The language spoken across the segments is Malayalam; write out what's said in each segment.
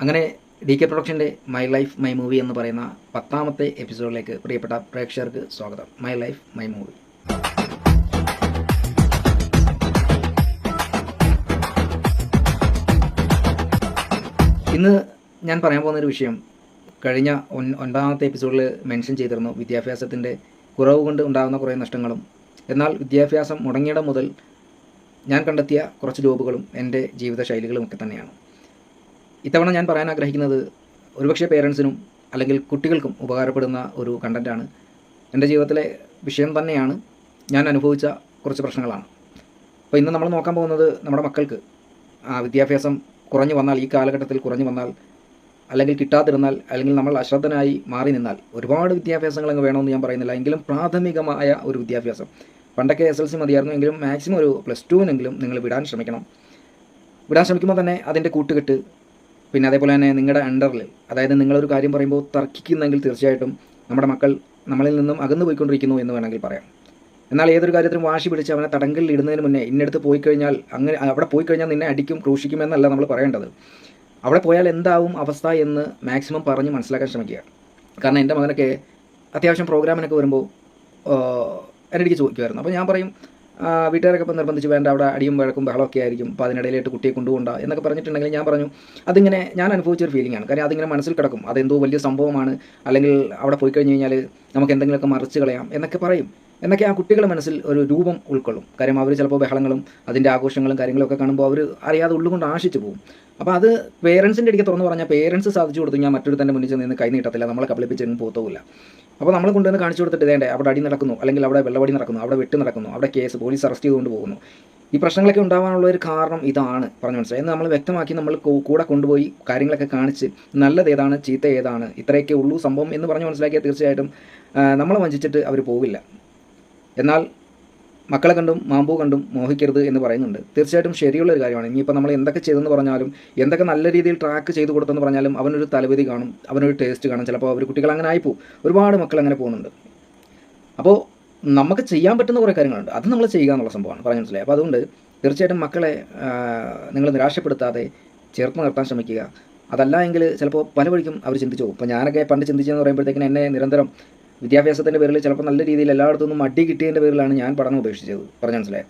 അങ്ങനെ ഡി കെ പ്രൊഡക്ഷന്റെ മൈ ലൈഫ് മൈ മൂവി എന്ന് പറയുന്ന പത്താമത്തെ എപ്പിസോഡിലേക്ക് പ്രിയപ്പെട്ട പ്രേക്ഷകർക്ക് സ്വാഗതം. മൈ ലൈഫ് മൈ മൂവി ഇന്ന് ഞാൻ പറയാൻ പോകുന്ന ഒരു വിഷയം. കഴിഞ്ഞ ഒൻ ഒൻപതാമത്തെ എപ്പിസോഡിൽ മെൻഷൻ ചെയ്തിരുന്നു വിദ്യാഭ്യാസത്തിന്റെ കുറവ് കൊണ്ട് ഉണ്ടാകുന്ന കുറേ നഷ്ടങ്ങളും. എന്നാൽ വിദ്യാഭ്യാസം മുടങ്ങിയിടം മുതൽ ഞാൻ കണ്ടെത്തിയ കുറച്ച് ജോബുകളും എന്റെ ജീവിത ശൈലികളും ഒക്കെ തന്നെയാണ്. ഇത്തവണ ഞാൻ പറയാൻ ആഗ്രഹിക്കുന്നത് ഒരുപക്ഷെ പേരൻസിനും അല്ലെങ്കിൽ കുട്ടികൾക്കും ഉപകാരപ്പെടുന്ന ഒരു കണ്ടന്റാണ് എന്റെ ജീവിതത്തിലെ വിഷയം തന്നെയാണ് ഞാൻ അനുഭവിച്ച കുറച്ച് പ്രശ്നങ്ങളാണ്. അപ്പോൾ ഇന്ന് നമ്മൾ നോക്കാൻ പോകുന്നത് നമ്മുടെ മക്കൾക്ക് ആ, വിദ്യാഭ്യാസം കുറഞ്ഞു വന്നാൽ ഈ കാലഘട്ടത്തിൽ കുറഞ്ഞു വന്നാൽ അല്ലെങ്കിൽ കിട്ടാതിരുന്നാൽ അല്ലെങ്കിൽ നമ്മൾ അശ്രദ്ധനായി മാറി നിന്നാൽ ഒരുപാട് വിദ്യാഭ്യാസങ്ങൾ അങ്ങ് വേണമെന്ന് ഞാൻ പറയുന്നില്ല. എങ്കിലും പ്രാഥമികമായ ഒരു വിദ്യാഭ്യാസം. പണ്ടൊക്കെ എസ് എൽ സി മതിയായിരുന്നു എങ്കിലും മാക്സിമം ഒരു പ്ലസ് ടുവിനെങ്കിലും നിങ്ങൾ വിടാൻ ശ്രമിക്കണം. വിടാൻ ശ്രമിക്കുമ്പോൾ തന്നെ അതിന്റെ കൂട്ടുകെട്ട് പിന്നെ അതേപോലെ തന്നെ നിങ്ങളുടെ അണ്ടറിൽ അതായത് നിങ്ങളൊരു കാര്യം പറയുമ്പോൾ തർക്കിക്കുന്നെങ്കിൽ തീർച്ചയായിട്ടും നമ്മുടെ മക്കൾ നമ്മളിൽ നിന്നും അകന്നു പോയിക്കൊണ്ടിരിക്കുന്നു എന്ന് വേണമെങ്കിൽ പറയാം. എന്നാൽ ഏതൊരു കാര്യത്തിലും വാശി പിടിച്ച് അവനെ തടങ്കലിൽ ഇടുന്നതിന് മുന്നേ ഇന്നടുത്ത് പോയി കഴിഞ്ഞാൽ അങ്ങനെ അവിടെ പോയി കഴിഞ്ഞാൽ നിന്നെ അടിക്കും ക്രൂശിക്കും എന്നല്ല നമ്മൾ പറയേണ്ടത്. അവിടെ പോയാൽ എന്താവും അവസ്ഥ എന്ന് മാക്സിമം പറഞ്ഞ് മനസ്സിലാക്കാൻ ശ്രമിക്കുക. കാരണം എന്റെ മകനൊക്കെ അത്യാവശ്യം പ്രോഗ്രാമിനൊക്കെ വരുമ്പോൾ എന്റെ അടുത്ത് ചോദിക്കുമായിരുന്നു അപ്പോൾ ഞാൻ പറയും വീട്ടുകാരൊക്കെ ഇപ്പം നിർബന്ധിച്ച് വേണ്ട അവിടെ അടിയും വഴക്കും ബഹളമൊക്കെ ആയിരിക്കും അപ്പോൾ അതിനിടയിലായിട്ട് കുട്ടിയെ കൊണ്ടുപോകണ്ട എന്നൊക്കെ പറഞ്ഞിട്ടുണ്ടെങ്കിൽ ഞാൻ പറഞ്ഞു അതിങ്ങനെ ഞാൻ അനുഭവിച്ച ഒരു ഫീലിംഗ് ആണ്. കാര്യം അതിങ്ങനെ മനസ്സിൽ കിടക്കും അതെന്തോ വലിയ സംഭവമാണ് അല്ലെങ്കിൽ അവിടെ പോയി കഴിഞ്ഞ് കഴിഞ്ഞാൽ നമുക്ക് എന്തെങ്കിലുമൊക്കെ മറിച്ച് കളയാം എന്നൊക്കെ പറയും. എന്നൊക്കെ ആ കുട്ടികളുടെ മനസ്സിൽ ഒരു രൂപം ഉൾക്കൊള്ളും. കാര്യം അവർ ചിലപ്പോൾ ബഹളങ്ങളും അതിന്റെ ആഘോഷങ്ങളും കാര്യങ്ങളൊക്കെ കാണുമ്പോൾ അവർ അറിയാതെ ഉള്ളുകൊണ്ട് ആശിച്ചു പോകും. അപ്പോൾ അത് പേരൻസിന്റെ ഇടയ്ക്ക് തുറന്ന് പറഞ്ഞാൽ പേരൻസ് സാധിച്ചു കൊടുത്തു ഞാൻ മറ്റൊരു തന്നെ മുന്നിൽ ചെന്ന് നിന്ന് കൈ നീട്ടത്തില്ല നമ്മളെ കബളിപ്പിച്ചെങ്കിലും പോകത്തുമില്ല. അപ്പോൾ നമ്മൾ കൊണ്ടുവന്ന് കാണിച്ചു കൊടുത്തിട്ട് വേണ്ടേ അവിടെ അടി നടക്കുന്നു അല്ലെങ്കിൽ അവിടെ വെള്ളവടി നടക്കുന്നു അവിടെ വെട്ട് നടക്കുന്നു അവിടെ കേസ് പോലീസ് അറസ്റ്റ് ചെയ്തുകൊണ്ട് പോകുന്നു. ഈ പ്രശ്നങ്ങളൊക്കെ ഉണ്ടാകാനുള്ള ഒരു കാരണം ഇതാണ് പറഞ്ഞു മനസ്സിലായി? എന്ന് നമ്മൾ വ്യക്തമാക്കി നമ്മൾ കൂടെ കൊണ്ടുപോയി കാര്യങ്ങളൊക്കെ കാണിച്ച് നല്ലത് ഏതാണ് ചീത്ത ഏതാണ് ഇത്രയൊക്കെ ഉള്ളൂ സംഭവം എന്ന് പറഞ്ഞ് മനസ്സിലാക്കിയാൽ തീർച്ചയായിട്ടും നമ്മളെ വഞ്ചിച്ചിട്ട് അവർ പോകില്ല എന്നാൽ മക്കളെ കണ്ടും മാമ്പൂ കണ്ടും മോഹിക്കരുത് എന്ന് പറയുന്നുണ്ട്. തീർച്ചയായിട്ടും ശരിയുള്ള ഒരു കാര്യമാണ്. ഇനിയിപ്പോൾ നമ്മൾ എന്തൊക്കെ ചെയ്തെന്ന് പറഞ്ഞാലും എന്തൊക്കെ നല്ല രീതിയിൽ ട്രാക്ക് ചെയ്ത് കൊടുത്തെന്ന് പറഞ്ഞാലും അവനൊരു തലവിധി കാണും അവനൊരു ടേസ്റ്റ് കാണും. ചിലപ്പോൾ അവർ കുട്ടികൾ അങ്ങനെ ആയിപ്പോവും ഒരുപാട് മക്കൾ അങ്ങനെ പോകുന്നുണ്ട്. അപ്പോൾ നമുക്ക് ചെയ്യാൻ പറ്റുന്ന കുറേ കാര്യങ്ങളുണ്ട്. അത് നമ്മൾ ചെയ്യുക എന്നുള്ള സംഭവമാണ്. പറഞ്ഞു മനസ്സിലായി? അപ്പോൾ അതുകൊണ്ട് തീർച്ചയായിട്ടും മക്കളെ നിങ്ങൾ നിരാശപ്പെടുത്താതെ ചേർത്ത് നിർത്താൻ ശ്രമിക്കുക. അതല്ല എങ്കിൽ ചിലപ്പോൾ പല വഴിക്കും അവർ ചിന്തിച്ചു പോകും. ഇപ്പോൾ ഞാനൊക്കെ പണ്ട് ചിന്തിച്ചെന്ന് പറയുമ്പോഴത്തേക്കിന് എന്നെ നിരന്തരം വിദ്യാഭ്യാസത്തിന്റെ പേരിൽ ചിലപ്പോൾ നല്ല രീതിയിൽ എല്ലായിടത്തു നിന്നും അടി കിട്ടിയതിന്റെ പേരിലാണ് ഞാൻ പഠനം ഉപേക്ഷിച്ചത്. പറഞ്ഞു മനസ്സിലായി?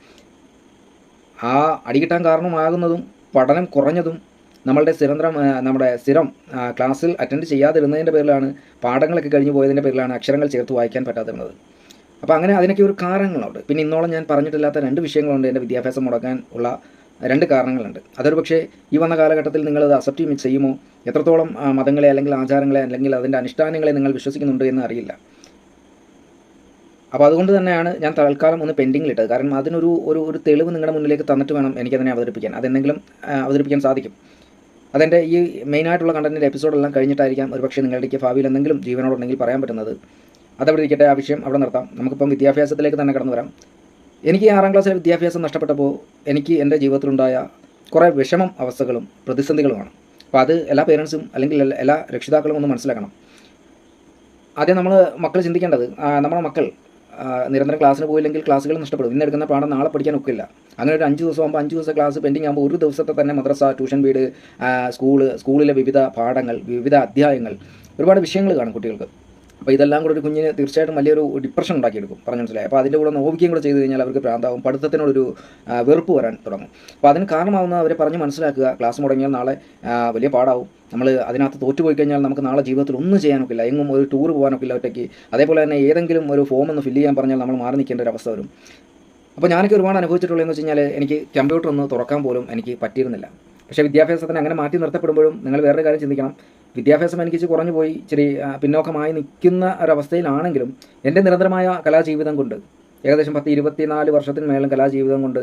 ആ അടി കിട്ടാൻ കാരണമാകുന്നതും പഠനം കുറഞ്ഞതും നമ്മളുടെ സ്ഥിരന്തരം നമ്മുടെ സ്ഥിരം ക്ലാസ്സിൽ അറ്റൻഡ് ചെയ്യാതിരുന്നതിന്റെ പേരിലാണ് പാഠങ്ങളൊക്കെ കഴിഞ്ഞു പോയതിന്റെ പേരിലാണ് അക്ഷരങ്ങൾ ചേർത്ത് വായിക്കാൻ പറ്റാതിരുന്നത്. അപ്പോൾ അങ്ങനെ അതിനൊക്കെ ഒരു കാരണങ്ങളുണ്ട്. പിന്നെ ഇന്നോളം ഞാൻ പറഞ്ഞിട്ടില്ലാത്ത രണ്ട് വിഷയങ്ങളുണ്ട് എന്റെ വിദ്യാഭ്യാസം മുടക്കാൻ ഉള്ള രണ്ട് കാരണങ്ങളുണ്ട്. അതൊരു പക്ഷേ ഈ വന്ന കാലഘട്ടത്തിൽ നിങ്ങളത് അക്സെപ്റ്റ് ചെയ്യുമോ എത്രത്തോളം മതങ്ങളെ അല്ലെങ്കിൽ ആചാരങ്ങളെ അല്ലെങ്കിൽ അതിന്റെ അനുഷ്ഠാനങ്ങളെ നിങ്ങൾ വിശ്വസിക്കുന്നുണ്ട് എന്ന് അറിയില്ല. അപ്പോൾ അതുകൊണ്ട് തന്നെയാണ് ഞാൻ തൽക്കാലം ഒന്ന് പെൻഡിങ്ങിലിട്ടത് കാരണം അതിനൊരു ഒരു ഒരു തെളിവ് നിങ്ങളുടെ മുന്നിലേക്ക് തന്നിട്ട് വേണം എനിക്കതിനെ അവതരിപ്പിക്കാൻ. അതെന്തെങ്കിലും അവതരിപ്പിക്കാൻ സാധിക്കും. അതെന്റെ ഈ മെയിനായിട്ടുള്ള കണ്ടന്റിന്റെ എപ്പിസോഡെല്ലാം കഴിഞ്ഞിട്ടായിരിക്കാം ഒരു പക്ഷേ നിങ്ങളുടെയൊക്കെ ഭാവിയിൽ എന്തെങ്കിലും ജീവനോടുണ്ടെങ്കിൽ പറയാൻ പറ്റുന്നത്. അതവിടെ ഇരിക്കട്ടെ ആ വിഷയം അവിടെ നിർത്താം. നമുക്കിപ്പം വിദ്യാഭ്യാസത്തിലേക്ക് തന്നെ കടന്നു വരാം. എനിക്ക് ആറാം ക്ലാസ്സിലെ വിദ്യാഭ്യാസം നഷ്ടപ്പെട്ടപ്പോൾ എനിക്ക് എന്റെ ജീവിതത്തിലുണ്ടായ കുറേ വിഷമം അവസ്ഥകളും പ്രതിസന്ധികളുമാണ്. അപ്പോൾ അത് എല്ലാ പേരൻസും അല്ലെങ്കിൽ എല്ലാ- രക്ഷിതാക്കളും ഒന്ന് മനസ്സിലാക്കണം. ആദ്യം നമ്മൾ മക്കൾ ചിന്തിക്കേണ്ടത് നമ്മുടെ മക്കൾ നിരന്തരം ക്ലാസ്സിന് പോയില്ലെങ്കിൽ ക്ലാസ്സുകൾ നഷ്ടപ്പെടും. ഇന്ന് എടുക്കുന്ന പാഠം നാളെ പഠിക്കാൻ ഒക്കില്ല. അങ്ങനെ ഒരു അഞ്ച് ദിവസം ആകുമ്പോൾ അഞ്ച് ദിവസം ക്ലാസ് പെൻഡിങ് ആകുമ്പോൾ ഒരു ദിവസത്തെ തന്നെ മദ്രസ ട്യൂഷൻ വീട് സ്കൂൾ സ്കൂളിലെ വിവിധ പാഠങ്ങൾ വിവിധ അധ്യായങ്ങൾ ഒരുപാട് വിഷയങ്ങൾ കാണും കുട്ടികൾക്ക്. അപ്പോൾ ഇതെല്ലാം കൂടെ ഒരു കുഞ്ഞിന് തീർച്ചയായിട്ടും വലിയൊരു ഡിപ്രഷൻ ഉണ്ടാക്കിയെടുക്കും. പറഞ്ഞു മനസ്സിലായി? അപ്പോൾ അതിന്റെ കൂടെ നോവിക്കുകയും കൂടെ ചെയ്ത് കഴിഞ്ഞാൽ അവർക്ക് ഭ്രാന്താവും പഠിത്തത്തിനോടൊരു വെറുപ്പ് വരാൻ തുടങ്ങും. അപ്പോൾ അതിന് കാരണമാവുന്ന അവരെ പറഞ്ഞ് മനസ്സിലാക്കുക. ക്ലാസ് മുടങ്ങിയാൽ നാളെ വലിയ പാടാവും. നമ്മൾ അതിനകത്ത് തോറ്റുപോയി കഴിഞ്ഞാൽ നമുക്ക് നാളെ ജീവിതത്തിൽ ഒന്നും ചെയ്യാനൊക്കില്ല. എങ്ങും ഒരു ടൂർ പോകാനൊക്കില്ല ഒറ്റയ്ക്ക്. അതേപോലെ തന്നെ ഏതെങ്കിലും ഒരു ഫോം ഒന്ന് ഫില്ല് ചെയ്യാൻ പറഞ്ഞാൽ നമ്മൾ മാറി നിൽക്കേണ്ട ഒരു അവസ്ഥ വരും. അപ്പോൾ ഞാനൊക്കെ ഒരുപാട് അനുഭവിച്ചിട്ടുള്ളതെന്ന് വെച്ച് കഴിഞ്ഞാൽ എനിക്ക് കമ്പ്യൂട്ടർ ഒന്ന് തുറക്കാൻ പോലും എനിക്ക് പറ്റിയിരുന്നില്ല. പക്ഷേ വിദ്യാഭ്യാസത്തിന് അങ്ങനെ മാറ്റി നിർത്തപ്പെടുമ്പോഴും നിങ്ങൾ വേറൊരു കാര്യം ചിന്തിക്കണം. വിദ്യാഭ്യാസം എനിക്ക് കുറഞ്ഞു പോയി ഇച്ചിരി പിന്നോക്കമായി നിൽക്കുന്ന ഒരവസ്ഥയിലാണെങ്കിലും എന്റെ നിരന്തരമായ കലാജീവിതം കൊണ്ട് ഏകദേശം പത്ത് ഇരുപത്തിനാല് വർഷത്തിന് മേലും കലാജീവിതം കൊണ്ട്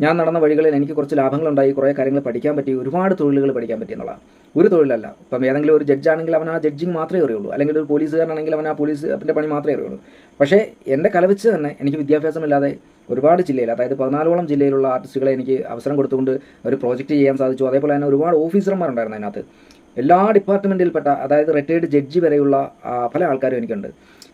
ഞാൻ നടന്ന വഴികളിൽ എനിക്ക് കുറച്ച് ലാഭങ്ങളുണ്ടായി കുറേ കാര്യങ്ങൾ പഠിക്കാൻ പറ്റി ഒരുപാട് തൊഴിലുകൾ പഠിക്കാൻ പറ്റി എന്നുള്ളതാണ് ഒരു തൊഴിലല്ല. ഇപ്പം ഏതെങ്കിലും ഒരു ജഡ്ജാണെങ്കിൽ അവൻ ആ ജഡ്ജിങ് മാത്രമേ അറിയുള്ളൂ. അല്ലെങ്കിൽ ഒരു പോലീസുകാരനാണെങ്കിൽ അവൻ ആ പോലീസ് അതിന്റെ പണി മാത്രമേ അറിയുള്ളൂ. പക്ഷേ എന്റെ കലവെച്ച് തന്നെ എനിക്ക് വിദ്യാഭ്യാസമില്ലാതെ ഒരുപാട് ജില്ലയിൽ അതായത് പതിനാലോളം ജില്ലയിലുള്ള ആർട്ടിസ്റ്റുകളെ എനിക്ക് അവസരം കൊടുത്തുകൊണ്ട് ഒരു പ്രോജക്റ്റ് ചെയ്യാൻ സാധിച്ചു. അതേപോലെ തന്നെ ഒരുപാട് ഓഫീസർമാരുണ്ടായിരുന്നു അതിനകത്ത്. എല്ലാ ഡിപ്പാർട്ട്മെന്റിൽപ്പെട്ട അതായത് റിട്ടയർഡ് ജഡ്ജി വരെയുള്ള പല ആൾക്കാരും എനിക്കുണ്ട്.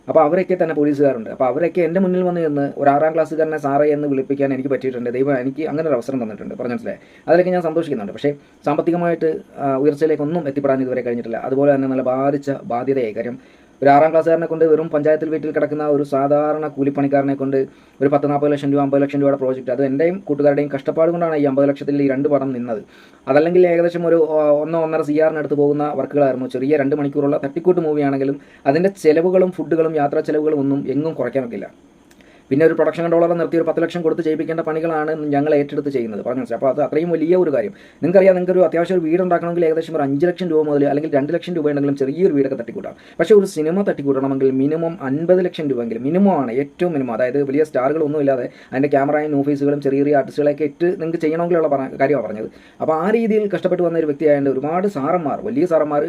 അപ്പോൾ അവരൊക്കെ തന്നെ പോലീസുകാരുണ്ട്. അപ്പോൾ അവരൊക്കെ എന്റെ മുന്നിൽ വന്ന് നിന്ന് ഒരു ആറാം ക്ലാസ്സുകാരനെ സാറേ എന്ന് വിളിപ്പിക്കാൻ എനിക്ക് പറ്റിയിട്ടുണ്ട്. ദൈവം എനിക്ക് അങ്ങനെ ഒരു അവസരം തന്നിട്ടുണ്ട്. പറഞ്ഞു മനസ്സിലായി? അതിലൊക്കെ ഞാൻ സന്തോഷിക്കുന്നുണ്ട്. പക്ഷേ സാമ്പത്തികമായിട്ട് ഉയർച്ചയിലേക്കൊന്നും എത്തിപ്പെടാൻ ഇതുവരെ കഴിഞ്ഞിട്ടില്ല. അതുപോലെ തന്നെ നല്ല ബാധിച്ച ബാധ്യതയായി. കാര്യം ഒരു ആറാം ക്ലാസ്സുകാരനെ കൊണ്ട് വെറും പഞ്ചായത്തിൽ വീട്ടിൽ കിടക്കുന്ന ഒരു സാധാരണ കൂലിപ്പണിക്കാരനെ കൊണ്ട് ഒരു പത്ത് നാൽപ്പത് ലക്ഷം രൂപ അമ്പത് ലക്ഷം രൂപയുടെ പ്രോജക്റ്റ് അത് എന്റെയും കൂട്ടുകാരുടെയും കഷ്ടപ്പാട് കൊണ്ടാണ് ഈ അമ്പത് ലക്ഷത്തിൽ ഈ രണ്ട് പടം നിന്നത്. അതല്ലെങ്കിൽ ഏകദേശം ഒരു ഒന്നോ ഒന്നര സി ആറിനടുത്ത് പോകുന്ന വർക്കുകളായിരുന്നു. ചെറിയ രണ്ട് മണിക്കൂറുള്ള തട്ടിക്കൂട്ട് മൂവിയാണെങ്കിലും അതിന്റെ ചിലവുകളും ഫുഡുകളും യാത്രാ ചിലവുകളും ഒന്നും എങ്ങും കുറയ്ക്കാൻ ഒക്കില്ല പിന്നെ ഒരു പ്രൊഡക്ഷൻ കൺട്രോളറെ നിർത്തി ഒരു പത്ത് ലക്ഷം കൊടുത്ത് ചെയ്യിപ്പിക്കേണ്ട പണികളാണ് ഞങ്ങൾ ഏറ്റെടുത്ത് ചെയ്യുന്നത്. പറഞ്ഞു അപ്പോൾ അത് അത്രയും വലിയ ഒരു കാര്യം. നിങ്ങൾക്കറിയാം നിങ്ങൾക്ക് ഒരു അത്യാവശ്യം ഒരു വീട് ഉണ്ടാക്കണമെങ്കിൽ ഏകദേശം ഒരു അഞ്ച് ലക്ഷം രൂപ മുതൽ അല്ലെങ്കിൽ രണ്ട് ലക്ഷം രൂപ ഉണ്ടെങ്കിലും ചെറിയൊരു വീടൊക്കെ തട്ടിക്കൂട്ടാം. പക്ഷേ ഒരു സിനിമ തട്ടിക്കൂട്ടണമെങ്കിൽ മിനിമം അൻപത് ലക്ഷം രൂപയെങ്കിലും മിനിമം ആണ് ഏറ്റവും മിനിമം. അതായത് വലിയ സ്റ്റാറുകളൊന്നും ഇല്ലാതെ അതിന്റെ ക്യാമറയും ഓഫീസുകളും ചെറിയ ചെറിയ ആർട്ടിസ്റ്റുകളൊക്കെ ഇട്ട് നിങ്ങൾക്ക് ചെയ്യണമെങ്കിലുള്ള കാര്യമാണ് പറഞ്ഞത്. അപ്പോൾ ആ രീതിയിൽ കഷ്ടപ്പെട്ട് വന്ന ഒരു വ്യക്തിയായതുകൊണ്ട് ഒരുപാട് സാറന്മാർ വലിയ സാറന്മാർ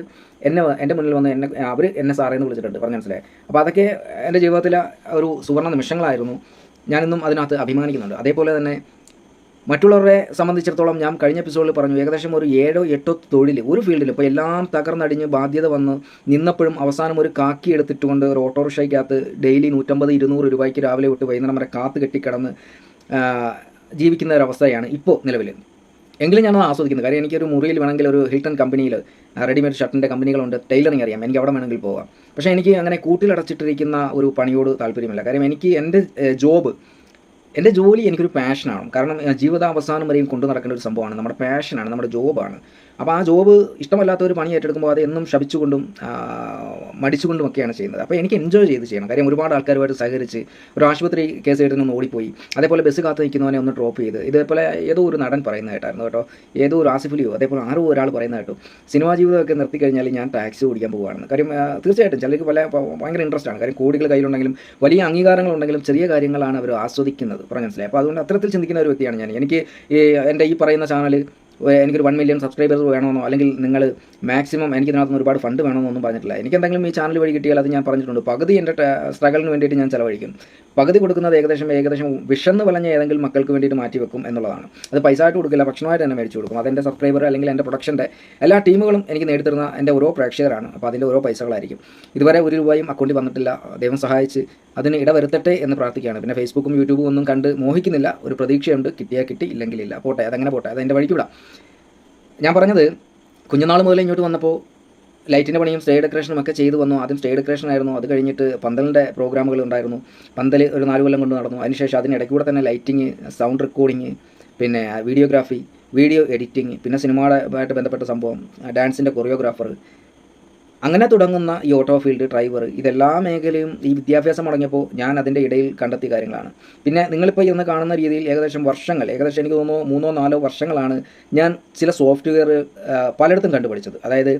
എന്നെ എന്റെ മുന്നിൽ വന്ന് എന്നെ അവർ എന്നെ സാറേ എന്ന് വിളിച്ചിട്ടുണ്ട്. പറഞ്ഞു മനസ്സിലായി? അപ്പോൾ അതൊക്കെ എന്റെ ജീവിതത്തിലെ ഒരു സുവർണ നിമിഷങ്ങളായിരുന്നു. ഞാനിന്നും അതിനകത്ത് അഭിമാനിക്കുന്നുണ്ട്. അതേപോലെ തന്നെ മറ്റുള്ളവരെ സംബന്ധിച്ചിടത്തോളം ഞാൻ കഴിഞ്ഞ എപ്പിസോഡിൽ പറഞ്ഞു ഏകദേശം ഒരു ഏഴോ എട്ടോ തൊഴിൽ ഒരു ഫീൽഡിൽ ഇപ്പോൾ എല്ലാം തകർന്നടിഞ്ഞ് ബാധ്യത വന്ന് നിന്നപ്പോഴും അവസാനം ഒരു കാക്കി എടുത്തിട്ടുകൊണ്ട് ഒരു ഓട്ടോറിക്ഷയ്ക്കകത്ത് ഡെയിലി നൂറ്റമ്പത് ഇരുന്നൂറ് രൂപയ്ക്ക് രാവിലെ തൊട്ട് വൈകുന്നേരം വരെ കാത്ത് കെട്ടിക്കിടന്ന് ജീവിക്കുന്ന ഒരവസ്ഥയാണ് ഇപ്പോൾ നിലവിൽ എങ്കിലും ഞാനത് ആസ്വദിക്കുന്നത് കാര്യം എനിക്കൊരു മുറിയിൽ വേണമെങ്കിൽ ഒരു ഹിൽട്ടൺ കമ്പനിയിൽ റെഡിമെയ്ഡ് ഷർട്ടിന്റെ കമ്പനികളുണ്ട് ടൈലറിങ് അറിയാം. എനിക്ക് അവിടെ വേണമെങ്കിൽ പോകാം പക്ഷേ എനിക്ക് അങ്ങനെ കൂട്ടിലടച്ചിട്ടിരിക്കുന്ന ഒരു പണിയോട് താല്പര്യമില്ല. കാര്യം എനിക്ക് എന്റെ ജോബ് എന്റെ ജോലി എനിക്കൊരു പാഷനാണ് കാരണം ജീവിതം ജീവിതാവസാനം വരെയും കൊണ്ടു നടക്കേണ്ട ഒരു സംഭവമാണ്. നമ്മുടെ പാഷനാണ് നമ്മുടെ ജോബാണ്. അപ്പോൾ ആ ജോബ് ഇഷ്ടമല്ലാത്ത ഒരു പണി ഏറ്റെടുക്കുമ്പോൾ അത് എന്നും ശപിച്ചുകൊണ്ടും മടിച്ചുകൊണ്ടുമൊക്കെയാണ് ചെയ്യുന്നത്. അപ്പോൾ എനിക്ക് എൻജോയ് ചെയ്ത് ചെയ്യണം. കാര്യം ഒരുപാട് ആൾക്കാരുമായിട്ട് സഹകരിച്ച് ഒരു ആശുപത്രി കേസ് എടുത്ത് നിന്ന് ഓടിപ്പോയി. അതേപോലെ ബസ് കാത്ത് നിൽക്കുന്നവനെ ഒന്ന് ഡ്രോപ്പ് ചെയ്ത്. ഇതേപോലെ ഏതോ ഒരു നടൻ പറയുന്ന കേട്ടായിരുന്നു കേട്ടോ. ഏതോ ഒരു ആസിഫലിയോ അതേപോലെ ആരോ ഒരാൾ പറയുന്ന കേട്ടോ. സിനിമാ ജീവിതമൊക്കെ നിർത്തി കഴിഞ്ഞാൽ ഞാൻ ടാക്സി ഓടിക്കാൻ പോവുകയാണ്. കാര്യം തീർച്ചയായിട്ടും ചിലർക്ക് പല ഭയങ്കര ഇൻട്രസ്റ്റ് ആണ്. കാര്യം കോടികൾ കയ്യിലുണ്ടെങ്കിലും വലിയ അംഗീകാരങ്ങളുണ്ടെങ്കിലും ചെറിയ കാര്യങ്ങളാണ് അവർ ആസ്വദിക്കുന്നത്. പറഞ്ഞു മനസ്സിലായി. അപ്പോൾ അതുകൊണ്ട് അത്തരത്തിൽ ചിന്തിക്കുന്ന ഒരു വ്യക്തിയാണ് ഞാൻ എനിക്ക് എന്റെ ഈ പറയുന്ന ചാനൽ എനിക്കൊരു വൺ മില്യൺ സബ്സ്ക്രൈബേഴ്സ് വേണമെന്നോ അല്ലെങ്കിൽ നിങ്ങൾ മാക്സിമം എനിക്ക് ഇതിനകത്ത് നിന്ന് ഒരുപാട് ഫണ്ട് വേണമെന്നോ ഒന്നും പറഞ്ഞിട്ടില്ല. എനിക്ക് എന്തെങ്കിലും ഈ ചാനൽ വഴി കിട്ടിയാൽ അത് ഞാൻ പറഞ്ഞിട്ടുണ്ട്. പകുതി എന്റെ സ്ട്രഗിളിന് വേണ്ടിയിട്ട് ഞാൻ ചിലവഴിക്കും. പകുതി കൊടുക്കുന്നത് ഏകദേശം ഏകദേശം വിഷന്ന് വലഞ്ഞ ഏതെങ്കിലും മക്കൾക്ക് വേണ്ടിയിട്ട് മാറ്റി വെക്കും എന്നുള്ളതാണ്. അത് പൈസ ആയിട്ട് കൊടുക്കില്ല ഭക്ഷണമായിട്ട് തന്നെ മേടിച്ചു കൊടുക്കും. അതെന്റെ സബ്സ്ക്രൈബർ അല്ലെങ്കിൽ എന്റെ പ്രൊഡക്ഷന്റെ എല്ലാ ടീമുകളും എനിക്ക് നേടിത്തരുന്ന എന്റെ ഓരോ പ്രേക്ഷകരാണ്. അപ്പോൾ അതിന്റെ ഓരോ പൈസകളായിരിക്കും. ഇതുവരെ ഒരു രൂപയും അക്കൗണ്ടിൽ വന്നിട്ടില്ല. ദൈവം സഹായിച്ച് അതിന് ഇടവരുത്തട്ടെ എന്ന് പ്രാർത്ഥിക്കുകയാണ്. പിന്നെ ഫേസ്ബുക്കും യൂട്യൂബും ഒന്നും കണ്ട് മോഹിക്കുന്നില്ല. ഒരു പ്രതീക്ഷയുണ്ട്. കിട്ടിയാൽ കിട്ടി ഇല്ലെങ്കിൽ ഇല്ല. പോട്ടെ അതങ്ങനെ പോട്ടെ. അത് എന്റെ വഴിക്ക് വിടാം. ഞാൻ പറഞ്ഞത് കുഞ്ഞുനാൾ മുതൽ ഇങ്ങോട്ട് വന്നപ്പോൾ ലൈറ്റിന്റെ പണിയും സ്റ്റേ ഡെക്കറേഷനും ഒക്കെ ചെയ്തു വന്നു. ആദ്യം സ്റ്റേ ഡെക്കറേഷൻ ആയിരുന്നു. അത് കഴിഞ്ഞിട്ട് പന്തലിന്റെ പ്രോഗ്രാമുകൾ ഉണ്ടായിരുന്നു. പന്തൽ ഒരു നാല് കൊല്ലം കൊണ്ട് നടന്നു. അതിനുശേഷം അതിനിടയ്ക്ക് കൂടെ തന്നെ ലൈറ്റിങ് സൗണ്ട് റെക്കോർഡിങ് പിന്നെ വീഡിയോഗ്രാഫി വീഡിയോ എഡിറ്റിംഗ് പിന്നെ സിനിമയുമായിട്ട് ബന്ധപ്പെട്ട സംഭവം ഡാൻസിന്റെ കൊറിയോഗ്രാഫർ അങ്ങനെ തുടങ്ങുന്ന ഈ ഓട്ടോ ഫീൽഡ് ഡ്രൈവർ ഇതെല്ലാ മേഖലയും ഈ വിദ്യാഭ്യാസം മുടങ്ങിയപ്പോൾ ഞാൻ അതിന്റെ ഇടയിൽ കണ്ടെത്തിയ കാര്യങ്ങളാണ്. പിന്നെ നിങ്ങളിപ്പോൾ ഇന്ന് കാണുന്ന രീതിയിൽ ഏകദേശം വർഷങ്ങൾ ഏകദേശം എനിക്ക് തോന്നുന്നു മൂന്നോ നാലോ വർഷങ്ങളാണ് ഞാൻ ചില സോഫ്റ്റ്വെയർ പലയിടത്തും കണ്ടുപിടിച്ചത് അതായത്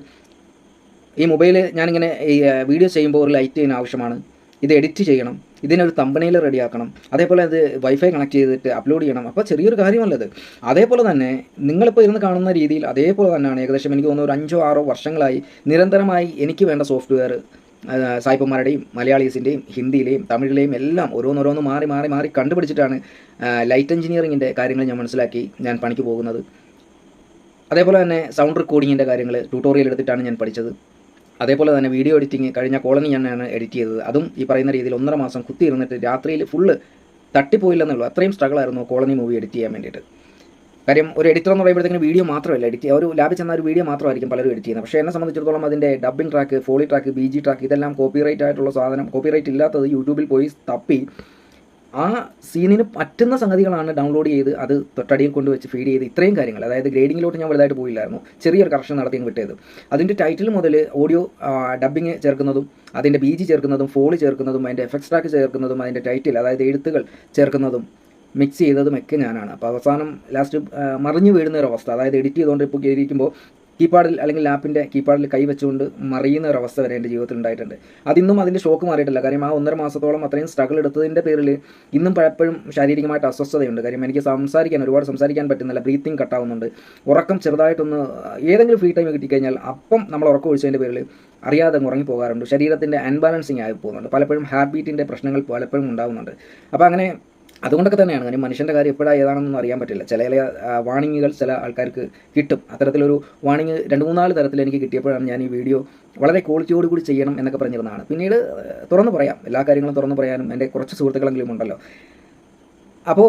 ഈ മൊബൈൽ ഞാനിങ്ങനെ ഈ വീഡിയോ ചെയ്യുമ്പോൾ ഒരു ലൈറ്റ് ആവശ്യമാണ്. ഇത് എഡിറ്റ് ചെയ്യണം. ഇതിനൊരു തമ്പനയിൽ റെഡിയാക്കണം അതേപോലെ അത് വൈഫൈ കണക്ട് ചെയ്തിട്ട് അപ്ലോഡ് ചെയ്യണം. അപ്പോൾ ചെറിയൊരു കാര്യമല്ലത്. അതേപോലെ തന്നെ നിങ്ങളിപ്പോൾ ഇരുന്ന് കാണുന്ന രീതിയിൽ അതേപോലെ തന്നെയാണ് ഏകദേശം എനിക്ക് തോന്നുന്നു ഒരു അഞ്ചോ ആറോ വർഷങ്ങളായി നിരന്തരമായി എനിക്ക് വേണ്ട സോഫ്റ്റ്വെയർ സായിപ്പന്മാരുടെയും മലയാളീസിന്റെയും ഹിന്ദിയിലെയും തമിഴിലെയും എല്ലാം ഓരോന്നോരോന്ന് മാറി മാറി മാറി കണ്ടുപിടിച്ചിട്ടാണ് ലൈറ്റ് എഞ്ചിനീയറിങ്ങിന്റെ കാര്യങ്ങൾ ഞാൻ മനസ്സിലാക്കി ഞാൻ പണിക്ക് പോകുന്നത്. അതേപോലെ തന്നെ സൗണ്ട് റെക്കോർഡിങ്ങിന്റെ കാര്യങ്ങൾ ട്യൂട്ടോറിയൽ എടുത്തിട്ടാണ് ഞാൻ പഠിച്ചത്. അതേപോലെ തന്നെ വീഡിയോ എഡിറ്റിംഗ് കഴിഞ്ഞ കോളനി ഞാനാണ് എഡിറ്റ് ചെയ്തത്. അതും ഈ പറയുന്ന രീതിയിൽ ഒന്നര മാസം കുത്തി ഇരുന്നിട്ട് രാത്രിയിൽ ഫുള്ള് തട്ടിപ്പോയില്ലെന്നുള്ളൂ. അത്രയും സ്ട്രഗിൾ ആയിരുന്നു കോളനി മൂവി എഡിറ്റ് ചെയ്യാൻ വേണ്ടിയിട്ട്. കാര്യം ഒരു എഡിറ്റർ എന്ന് പറയുമ്പോഴത്തേക്കും വീഡിയോ മാത്രമല്ല എഡിറ്റ് ഒരു ലാബിൽ ചെന്ന ഒരു വീഡിയോ മാത്രമായിരിക്കും പലരും എഡിറ്റ് ചെയ്യുന്നത്. പക്ഷേ എന്നെ സംബന്ധിച്ചിടത്തോളം അതിന്റെ dubbing track foley track B track ഇതെല്ലാം കോപ്പിറൈറ്റ് ആയിട്ടുള്ള സാധനം കോപ്പിറൈറ്റ് ഇല്ലാത്തത് യൂട്യൂബിൽ പോയി തപ്പി ആ സീനിന് പറ്റുന്ന സംഗതികളാണ് ഡൗൺലോഡ് ചെയ്ത് അത് തൊട്ടടിയിൽ കൊണ്ട് വെച്ച് ഫീഡ് ചെയ്ത് ഇത്രയും കാര്യങ്ങൾ. അതായത് ഗ്രേഡിങ്ങിലോട്ട് ഞാൻ വലുതായിട്ട് പോയില്ലായിരുന്നു. ചെറിയൊരു കറക്ഷൻ നടത്തി അങ്ങ് വിട്ടത്. അതിന്റെ ടൈറ്റിൽ മുതൽ ഓഡിയോ ഡബ്ബിങ് ചേർക്കുന്നതും അതിന്റെ ബീജി ചേർക്കുന്നതും ഫോളി ചേർക്കുന്നതും അതിന്റെ എഫക്ട്സ് ട്രാക്ക് ചേർക്കുന്നതും അതിന്റെ ടൈറ്റിൽ അതായത് എഴുത്തുകൾ ചേർക്കുന്നതും മിക്സ് ചെയ്തതും ഒക്കെ ഞാനാണ്. അപ്പോൾ അവസാനം ലാസ്റ്റ് മറിഞ്ഞു വീഴുന്ന ഒരു അവസ്ഥ. അതായത് എഡിറ്റ് ചെയ്തുകൊണ്ട് ഇപ്പോൾ ഇരിക്കുമ്പോൾ കീപാഡിൽ അല്ലെങ്കിൽ ലാപ്പിന്റെ കീപാഡിൽ കൈ വെച്ചുകൊണ്ട് മറിയുന്ന ഒരു അവസ്ഥ വരെ എന്റെ ജീവിതത്തിൽ ഉണ്ടായിട്ടുണ്ട്. അതിന്നും അതിന്റെ ഷോക്ക് മാറിയിട്ടില്ല. കാര്യം ആ ഒന്നര മാസത്തോളം അത്രയും സ്ട്രഗിൾ എടുത്തതിന്റെ പേരിൽ ഇന്നും പലപ്പോഴും ശാരീരികമായിട്ട് അസ്വസ്ഥതയുണ്ട്. കാര്യം എനിക്ക് സംസാരിക്കാൻ ഒരുപാട് സംസാരിക്കാൻ പറ്റുന്നില്ല. ബ്രീത്തിങ് കട്ടാവുന്നുണ്ട് ഉറക്കം ചെറുതായിട്ടൊന്ന് ഏതെങ്കിലും ഫ്രീ ടൈം കിട്ടിക്കഴിഞ്ഞാൽ അപ്പം നമ്മൾ ഉറക്കം ഒഴിച്ചതിന്റെ പേരിൽ അറിയാതെ ഉറങ്ങി പോകാറുണ്ട്. ശരീരത്തിന്റെ അൺബാലൻസിങ് ആയി പോകുന്നുണ്ട്. പലപ്പോഴും ഹാർട്ട് ബീറ്റിന്റെ പ്രശ്നങ്ങൾ പലപ്പോഴും ഉണ്ടാകുന്നുണ്ട് അപ്പോൾ അങ്ങനെ അതുകൊണ്ടൊക്കെ തന്നെയാണ്. കാര്യം മനുഷ്യന്റെ കാര്യം എപ്പോഴാണ് ഏതാണെന്നൊന്നും അറിയാൻ പറ്റില്ല. ചില ചില വാണിങ്ങുകൾ ചില ആൾക്കാർക്ക് കിട്ടും. അത്തരത്തിലൊരു വാണിങ് രണ്ട് മൂന്നാൽ തരത്തിൽ എനിക്ക് കിട്ടിയപ്പോഴാണ് ഞാൻ ഈ വീഡിയോ വളരെ ക്വാളിറ്റിയോട് കൂടി ചെയ്യണം എന്നൊക്കെ പറഞ്ഞിരുന്നതാണ്. പിന്നീട് തുറന്നു പറയാം. എല്ലാ കാര്യങ്ങളും തുറന്നു പറയാനും എന്റെ കുറച്ച് സുഹൃത്തുക്കളെങ്കിലും ഉണ്ടല്ലോ. അപ്പോൾ